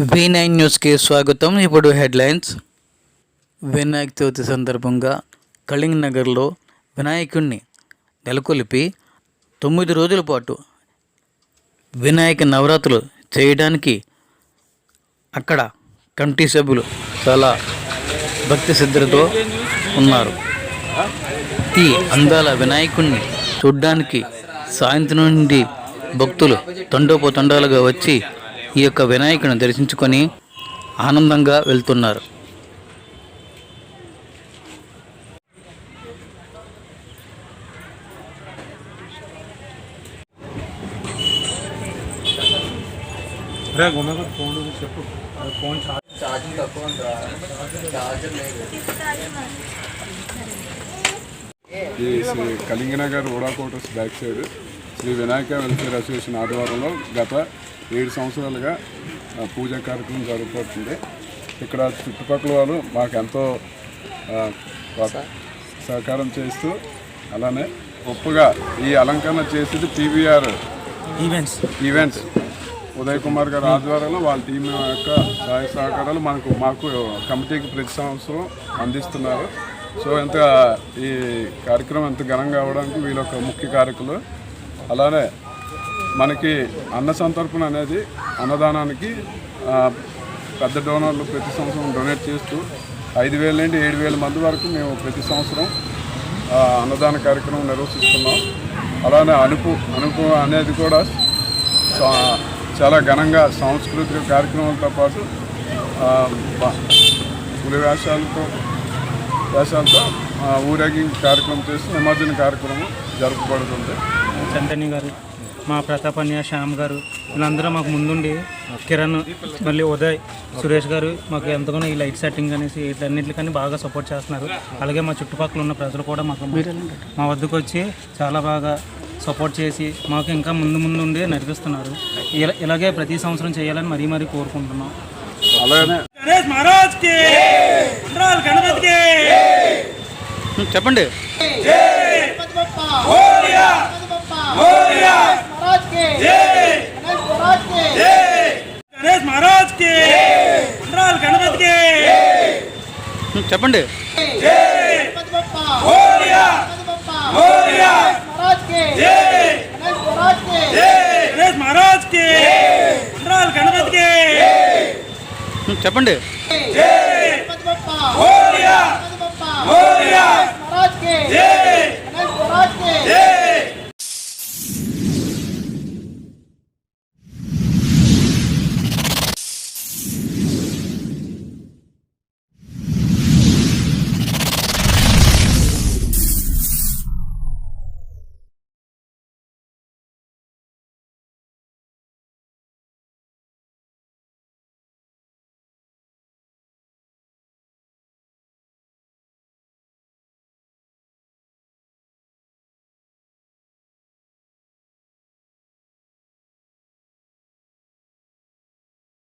V nine న్యూస్కి స్వాగతం. ఇప్పుడు హెడ్లైన్స్. వినాయక చవితి సందర్భంగా కళింగ్ నగర్లో వినాయకుడిని నెలకొల్పి తొమ్మిది రోజుల పాటు వినాయక నవరాత్రులు చేయడానికి అక్కడ కమిటీ సభ్యులు చాలా భక్తి శ్రద్ధలతో ఉన్నారు. ఈ అందాల వినాయకుడిని చూడ్డానికి సాయంత్రం నుండి భక్తులు తండోపతండాలుగా వచ్చి ఈ యొక్క వినాయకుని దర్శించుకొని ఆనందంగా వెళ్తున్నారు. చెప్పు. Phone quarters back side. Sri Vinayaka welfare association ఆధ్వర్యంలో గత ఏడు సంవత్సరాలుగా పూజా కార్యక్రమం జరుగుతుంది. ఇక్కడ చుట్టుపక్కల వాళ్ళు మాకు ఎంతో సహకారం చేస్తూ అలానే గొప్పగా ఈ అలంకరణ చేసేది PVR events events Uday Kumar గారి ఆధ్వర్యంలో వాళ్ళ టీం యొక్క సహాయ సహకారాలు మనకు మాకు కమిటీకి ప్రతి సంవత్సరం అందిస్తున్నారు. సో ఎంత ఈ కార్యక్రమం ఎంత ఘనంగా అవడానికి వీళ్ళ ఒక ముఖ్య కారకులు అలానే మనకి అన్న సంతర్పణ అనేది అన్నదానానికి పెద్ద డోనర్లు ప్రతి సంవత్సరం డొనేట్ చేస్తూ ఐదు వేల నుండి ఏడు వేల మంది వరకు మేము ప్రతి సంవత్సరం అన్నదాన కార్యక్రమం నిర్వహిస్తున్నాం. అలానే అనుపు అనుపు అనేది కూడా సా- చాలా ఘనంగా సాంస్కృతిక కార్యక్రమాలతో పాటు పులి వేషాలతో వేషాలతో ఊరేగింపు కార్యక్రమం చేసి నిమజ్జన కార్యక్రమం జరపబడుతుంది చంతని గారు మా ప్రతాపన్య శ్యామ్ గారు వీళ్ళందరూ మాకు ముందుండి కిరణ్ మళ్ళీ ఉదయ్ సురేష్ గారు మాకు ఎంతగానో ఈ లైట్ సెట్టింగ్ అనేసి వీటన్నిటికని బాగా సపోర్ట్ చేస్తున్నారు. అలాగే మా చుట్టుపక్కల ఉన్న ప్రజలు కూడా మాకు మా వద్దకు వచ్చి చాలా బాగా సపోర్ట్ చేసి మాకు ఇంకా ముందు ముందు ఉండి నడిపిస్తున్నారు. ఇలా- ఇలాగే ప్రతి సంవత్సరం చేయాలని మరీ మరీ కోరుకుంటున్నాం. చెప్పండి. గణేష్ మహారాజ్కి గణపతి కి చెప్పండి గణేష్ మహారాజ్కి గణపతి కి చెప్పండి.